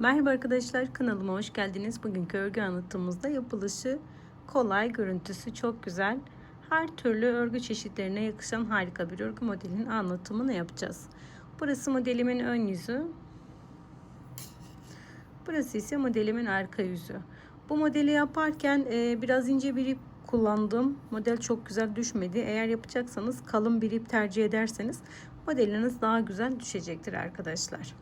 Merhaba arkadaşlar kanalıma hoş geldiniz. Bugünkü örgü anlatımımızda yapılışı kolay, görüntüsü çok güzel. Her türlü örgü çeşitlerine yakışan harika bir örgü modelinin anlatımını yapacağız. Burası modelimin ön yüzü. Burası ise modelimin arka yüzü. Bu modeli yaparken e, biraz ince bir ip kullandım. Model çok güzel düşmedi. Eğer yapacaksanız kalın bir ip tercih ederseniz modeliniz daha güzel düşecektir arkadaşlar.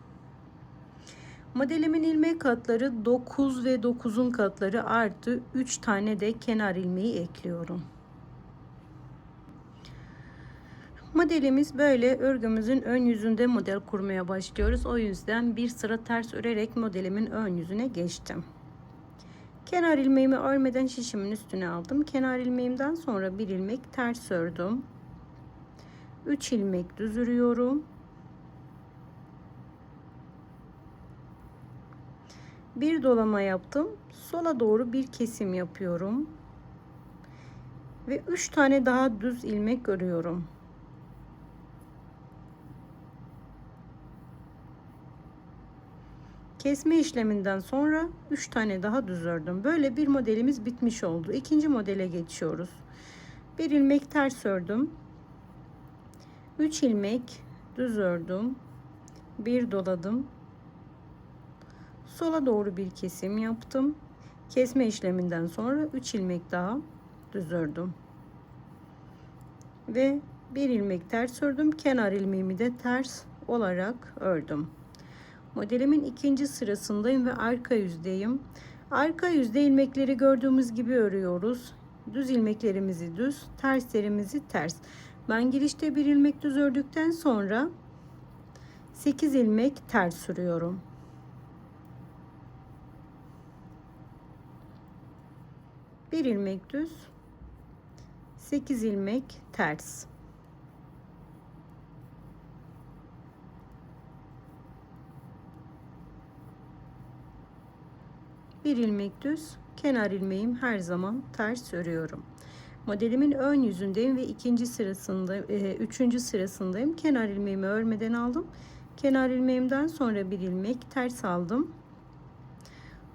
Modelimin ilmek katları 9 ve 9'un katları artı 3 tane de kenar ilmeği ekliyorum. Modelimiz böyle örgümüzün ön yüzünde model kurmaya başlıyoruz. O yüzden bir sıra ters örerek modelimin ön yüzüne geçtim. Kenar ilmeğimi örmeden şişimin üstüne aldım. Kenar ilmeğimden sonra bir ilmek ters ördüm. 3 ilmek düz örüyorum. Bir dolama yaptım. Sola doğru bir kesim yapıyorum. Ve 3 tane daha düz ilmek örüyorum. Kesme işleminden sonra 3 tane daha düz ördüm. Böyle bir modelimiz bitmiş oldu. İkinci modele geçiyoruz. Bir ilmek ters ördüm. 3 ilmek düz ördüm. Bir doladım sola doğru bir kesim yaptım. Kesme işleminden sonra 3 ilmek daha düz ördüm. Ve bir ilmek ters ördüm. Kenar ilmeğimi de ters olarak ördüm. Modelimin ikinci sırasındayım ve arka yüzdeyim. Arka yüzde ilmekleri gördüğümüz gibi örüyoruz. Düz ilmeklerimizi düz, terslerimizi ters. Ben girişte bir ilmek düz ördükten sonra 8 ilmek ters sürüyorum. 1 ilmek düz 8 ilmek ters. Bir ilmek düz kenar ilmeğim her zaman ters örüyorum. Modelimin ön yüzündeyim ve ikinci sırasında e, üçüncü sırasındayım. Kenar ilmeğimi örmeden aldım. Kenar ilmeğimden sonra bir ilmek ters aldım.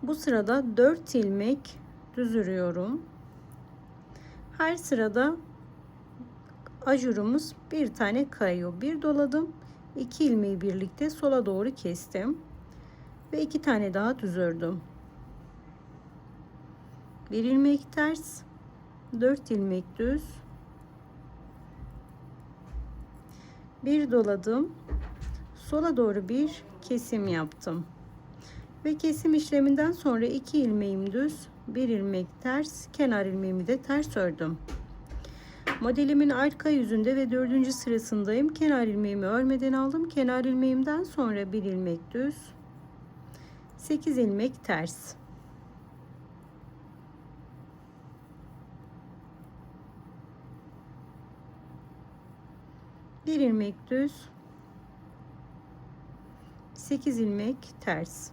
Bu sırada 4 ilmek düz örüyorum. Her sırada ajurumuz bir tane kayıyor. Bir doladım. iki ilmeği birlikte sola doğru kestim. Ve iki tane daha düz ördüm. Bir ilmek ters. Dört ilmek düz. Bir doladım. Sola doğru bir kesim yaptım. Ve kesim işleminden sonra iki ilmeğim düz bir ilmek ters kenar ilmeğimi de ters ördüm. Modelimin arka yüzünde ve dördüncü sırasındayım. Kenar ilmeğimi örmeden aldım. Kenar ilmeğimden sonra bir ilmek düz 8 ilmek ters. Bir ilmek düz 8 ilmek ters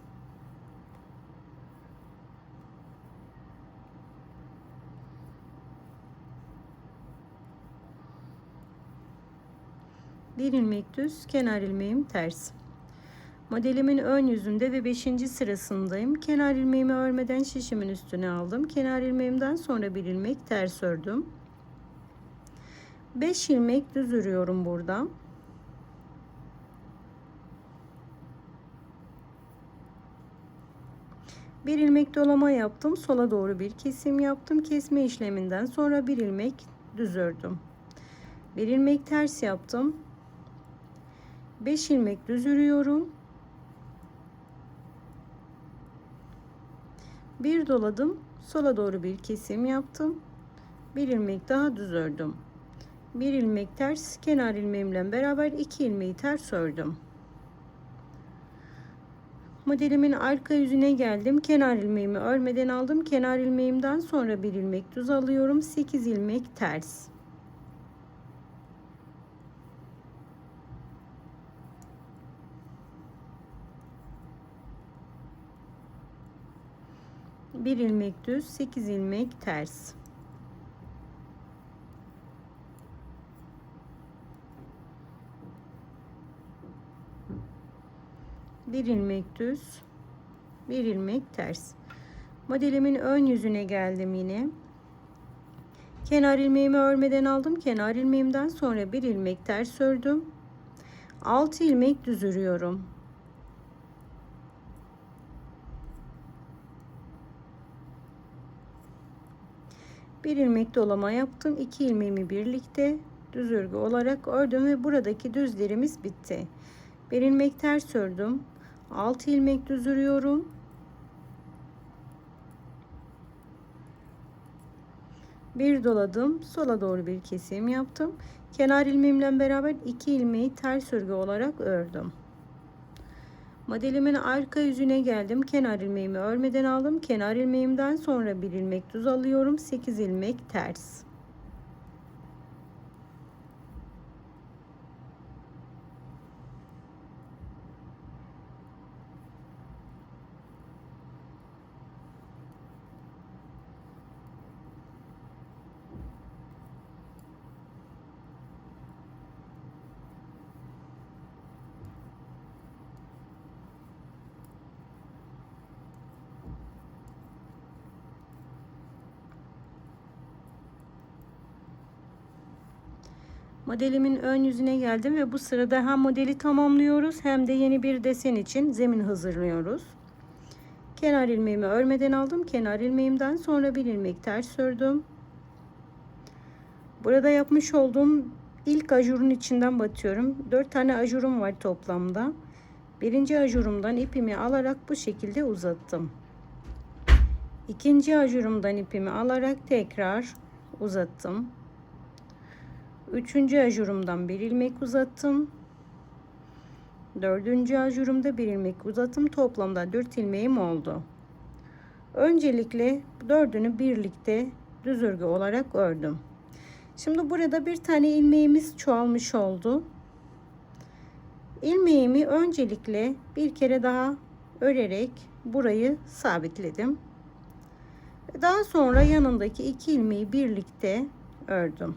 bir ilmek düz kenar ilmeğim ters. Modelimin ön yüzünde ve 5. sırasındayım. Kenar ilmeğimi örmeden şişimin üstüne aldım. Kenar ilmeğimden sonra bir ilmek ters ördüm. 5 ilmek düz örüyorum burada. Bir ilmek dolama yaptım sola doğru bir kesim yaptım. Kesme işleminden sonra bir ilmek düz ördüm. Bir ilmek ters yaptım 5 ilmek düz örüyorum. Bir doladım. Sola doğru bir kesim yaptım. Bir ilmek daha düz ördüm. Bir ilmek ters kenar ilmeğimle beraber iki ilmeği ters ördüm. Modelimin arka yüzüne geldim. Kenar ilmeğimi örmeden aldım. Kenar ilmeğimden sonra bir ilmek düz alıyorum. 8 ilmek ters. Bir ilmek düz 8 ilmek ters. Bir ilmek düz bir ilmek ters. Modelimin ön yüzüne geldim yine. Kenar ilmeğimi örmeden aldım. Kenar ilmeğimden sonra bir ilmek ters ördüm. 6 ilmek düz örüyorum bir ilmek dolama yaptım 2 ilmeğimi birlikte düz örgü olarak ördüm ve buradaki düzlerimiz bitti. Bir ilmek ters ördüm 6 ilmek düz örüyorum. Bir doladım sola doğru bir kesim yaptım. Kenar ilmeğimle beraber 2 ilmeği ters örgü olarak ördüm modelimin arka yüzüne geldim kenar ilmeğimi örmeden aldım. Kenar ilmeğimden sonra bir ilmek düz alıyorum 8 ilmek ters Modelimin ön yüzüne geldim ve bu sırada hem modeli tamamlıyoruz hem de yeni bir desen için zemin hazırlıyoruz. Kenar ilmeğimi örmeden aldım. Kenar ilmeğimden sonra bir ilmek ters ördüm. Burada yapmış olduğum ilk ajurun içinden batıyorum. 4 tane ajurum var toplamda. Birinci ajurumdan ipimi alarak bu şekilde uzattım. İkinci ajurumdan ipimi alarak tekrar uzattım. Üçüncü ajurumdan bir ilmek uzattım. Dördüncü ajurumda bir ilmek uzattım. Toplamda dört ilmeğim oldu. Öncelikle dördünü birlikte düz örgü olarak ördüm. Şimdi burada bir tane ilmeğimiz çoğalmış oldu. İlmeğimi öncelikle bir kere daha örerek burayı sabitledim. Daha sonra yanındaki iki ilmeği birlikte ördüm.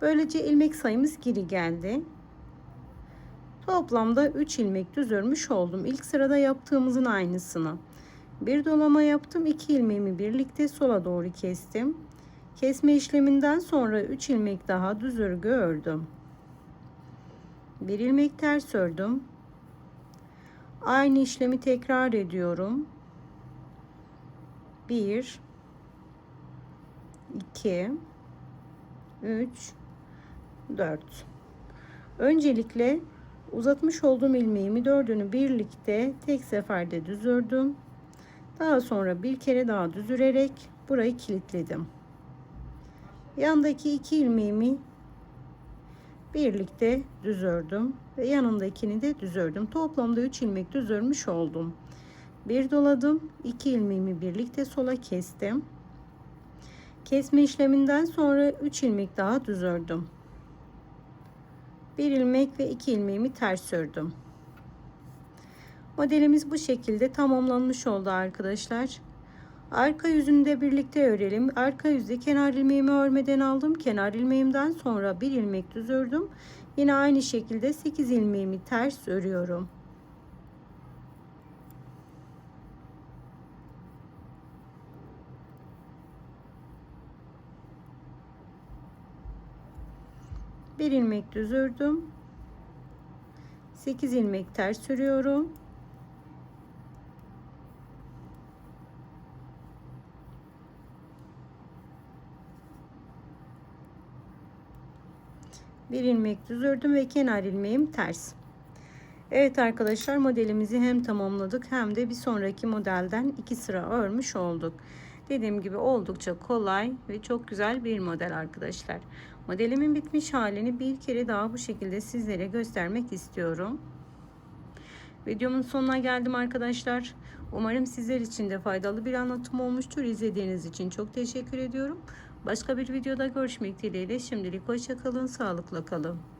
Böylece ilmek sayımız geri geldi. Toplamda 3 ilmek düz örmüş oldum. İlk sırada yaptığımızın aynısını. Bir dolama yaptım. 2 ilmeğimi birlikte sola doğru kestim. Kesme işleminden sonra 3 ilmek daha düz örgü ördüm. Bir ilmek ters ördüm. Aynı işlemi tekrar ediyorum. 1 2 3 4 öncelikle uzatmış olduğum ilmeğimi dördünü birlikte tek seferde düz ördüm daha sonra bir kere daha düz örerek burayı kilitledim. Yandaki iki ilmeğimi birlikte düz ördüm ve yanındakini de düz ördüm toplamda 3 ilmek düz örmüş oldum. Bir doladım iki ilmeğimi birlikte sola kestim. Kesme işleminden sonra 3 ilmek daha düz ördüm bir ilmek ve iki ilmeğimi ters ördüm. Modelimiz bu şekilde tamamlanmış oldu arkadaşlar. Arka yüzünü de birlikte örelim. Arka yüzde kenar ilmeğimi örmeden aldım. Kenar ilmeğimden sonra bir ilmek düz ördüm. Yine aynı şekilde 8 ilmeğimi ters örüyorum. Bir ilmek düz ördüm 8 ilmek ters örüyorum bir ilmek düz ördüm ve kenar ilmeğim ters. Evet arkadaşlar modelimizi hem tamamladık hem de bir sonraki modelden iki sıra örmüş olduk. Dediğim gibi oldukça kolay ve çok güzel bir model arkadaşlar. Modelimin bitmiş halini bir kere daha bu şekilde sizlere göstermek istiyorum. Videomun sonuna geldim arkadaşlar. Umarım sizler için de faydalı bir anlatım olmuştur. İzlediğiniz için çok teşekkür ediyorum. Başka bir videoda görüşmek dileğiyle. Şimdilik hoşçakalın, sağlıkla kalın.